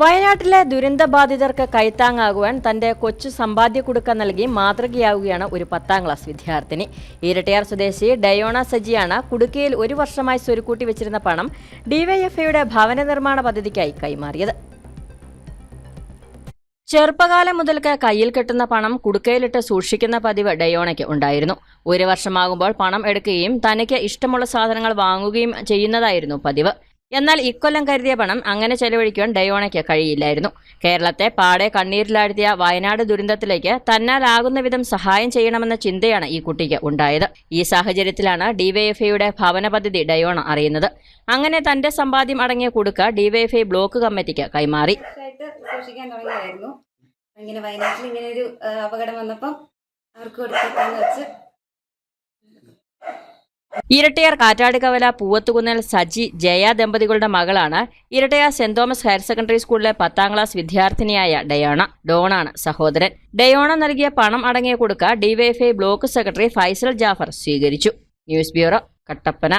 വയനാട്ടിലെ ദുരന്തബാധിതർക്ക് കൈത്താങ്ങാകുവാൻ തന്റെ കൊച്ചു സമ്പാദ്യ കുടുക്ക നൽകി മാതൃകയാവുകയാണ് ഒരു പത്താം ക്ലാസ് വിദ്യാർത്ഥിനി. ഇരട്ടയാർ സ്വദേശി ഡയോണ സജിയാണ് കുടുക്കയിൽ ഒരു വർഷമായി സ്വരുക്കൂട്ടി വെച്ചിരുന്ന പണം ഡിവൈഎഫ്ഐയുടെ ഭവന നിർമ്മാണ പദ്ധതിക്കായി കൈമാറിയത്. ചെറുപ്പകാലം മുതൽക്ക് കയ്യിൽ കെട്ടുന്ന പണം കുടുക്കയിലിട്ട് സൂക്ഷിക്കുന്ന പതിവ് ഡയോണയ്ക്ക് ഉണ്ടായിരുന്നു. ഒരു വർഷമാകുമ്പോൾ പണം എടുക്കുകയും തനിക്ക് ഇഷ്ടമുള്ള സാധനങ്ങൾ വാങ്ങുകയും ചെയ്യുന്നതായിരുന്നു പതിവ്. എന്നാൽ ഇക്കൊല്ലം കരുതിയ പണം അങ്ങനെ ചെലവഴിക്കുവാൻ ഡയോണയ്ക്ക് കഴിയില്ലായിരുന്നു. കേരളത്തെ പാടെ കണ്ണീരിലാഴ്ത്തിയ വയനാട് ദുരന്തത്തിലേക്ക് തന്നാലാകുന്ന വിധം സഹായം ചെയ്യണമെന്ന ചിന്തയാണ് ഈ കുട്ടിക്ക് ഉണ്ടായത്. ഈ സാഹചര്യത്തിലാണ് ഡിവൈഎഫ്ഐയുടെ ഭവന പദ്ധതി ഡയോണ അറിയുന്നത്. അങ്ങനെ തന്റെ സമ്പാദ്യം അടങ്ങിയ കുടുക്ക ഡിവൈഎഫ്ഐ ബ്ലോക്ക് കമ്മിറ്റിക്ക് കൈമാറി. ഇങ്ങനെ വയനാട്ടിൽ ഇങ്ങനെ ഒരു അപകടം വന്നപ്പം അവർക്ക് കൊടുത്തേക്കാന്ന് വെച്ച് ഇരട്ടയാർ കാറ്റാടുകവല പൂവത്തുകുന്നൽ സജി ജയ ദമ്പതികളുടെ മകളാണ് Erattayar saint Thomas higher secondary സ്കൂളിലെ പത്താം ക്ലാസ് വിദ്യാർത്ഥിനിയായ ഡയോണ. ഡോണാണ് സഹോദരൻ. ഡയോണ നൽകിയ പണം അടങ്ങിയ കൊടുക്ക DYFI block secretary Faisal Jaffar സ്വീകരിച്ചു. News bureau Kattappana.